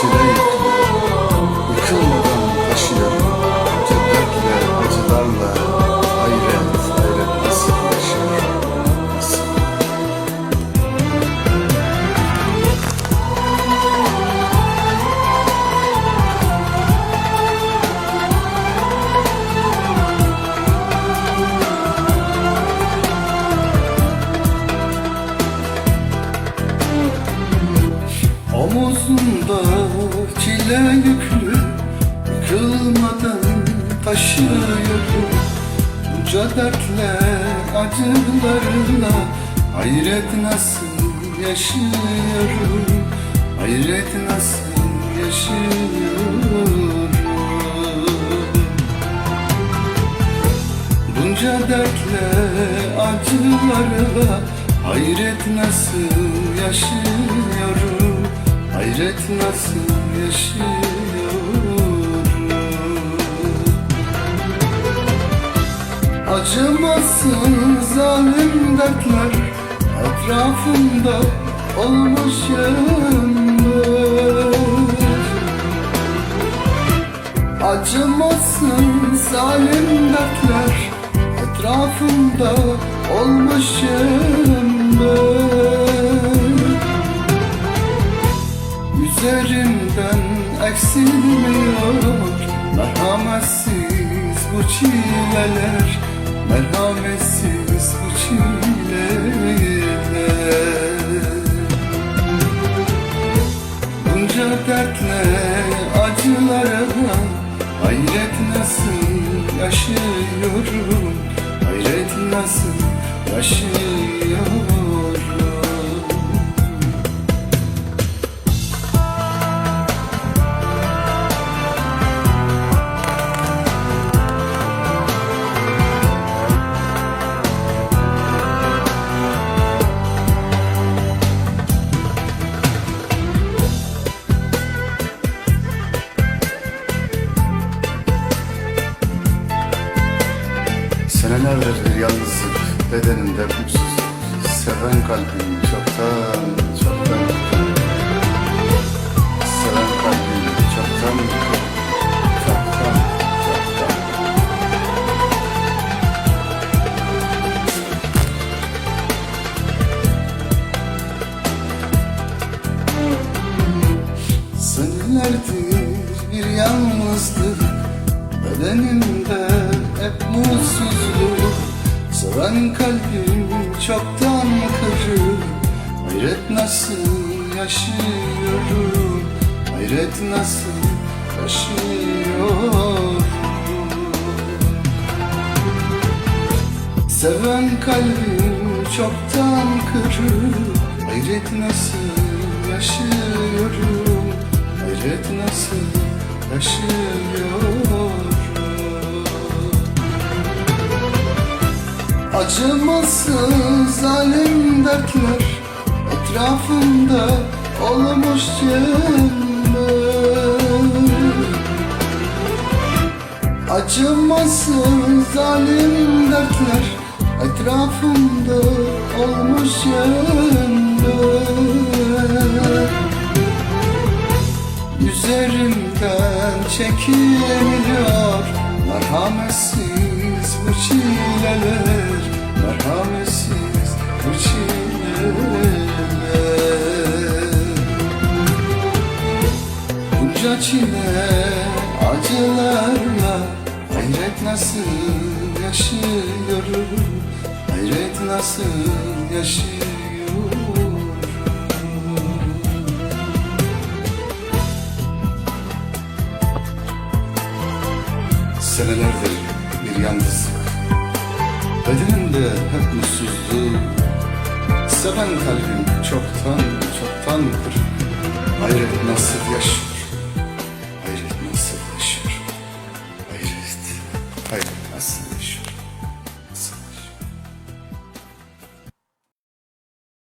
today. Yükle yüklü yıkılmadan taşıyorum Bunca dertle acılarla Hayret nasıl yaşıyorum Hayret nasıl yaşıyorum Bunca dertle acılarla Hayret nasıl yaşıyorum Hayret nasıl yaşıyorum Acımasın zalim dertler Etrafımda olmuşumdur Acımasın zalim dertler Etrafımda olmuşumdur Üzerimden eksilmiyor Merhametsiz bu çileler Merhametsiz bu çileler. Bunca dertle acılara Hayret nasıl yaşıyorum? Hayret nasıl yaşıyorum Senelerdir yalnızlık? Bedenimde mutsuzluk Seven kalbim çoktan çoktan. Seven kalbim çoktan çoktan çoktan. Bir yalnızlık. Bedenimde hep mutsuzluk Seven kalbim çoktan kırık Hayret nasıl yaşıyorum Hayret nasıl yaşıyorum Seven kalbim çoktan kırık Hayret nasıl yaşıyorum Hayret nasıl yaşıyorum Acımasız zalim dertler Etrafımda olmuş Acımasız zalim dertler Etrafımda olmuş Üzerimden çekilmiyor Merhametsiz bu çileler Merhametsiz çileler Bunca çile acılarla Hayret nasıl yaşıyorum? Hayret nasıl yaşıyorum? Senelerdir bir yalnızlık Bedenimde hep mutsuzluğu Seven kalbim çoktan çoktan kırık. Hayret nasıl yaşıyorum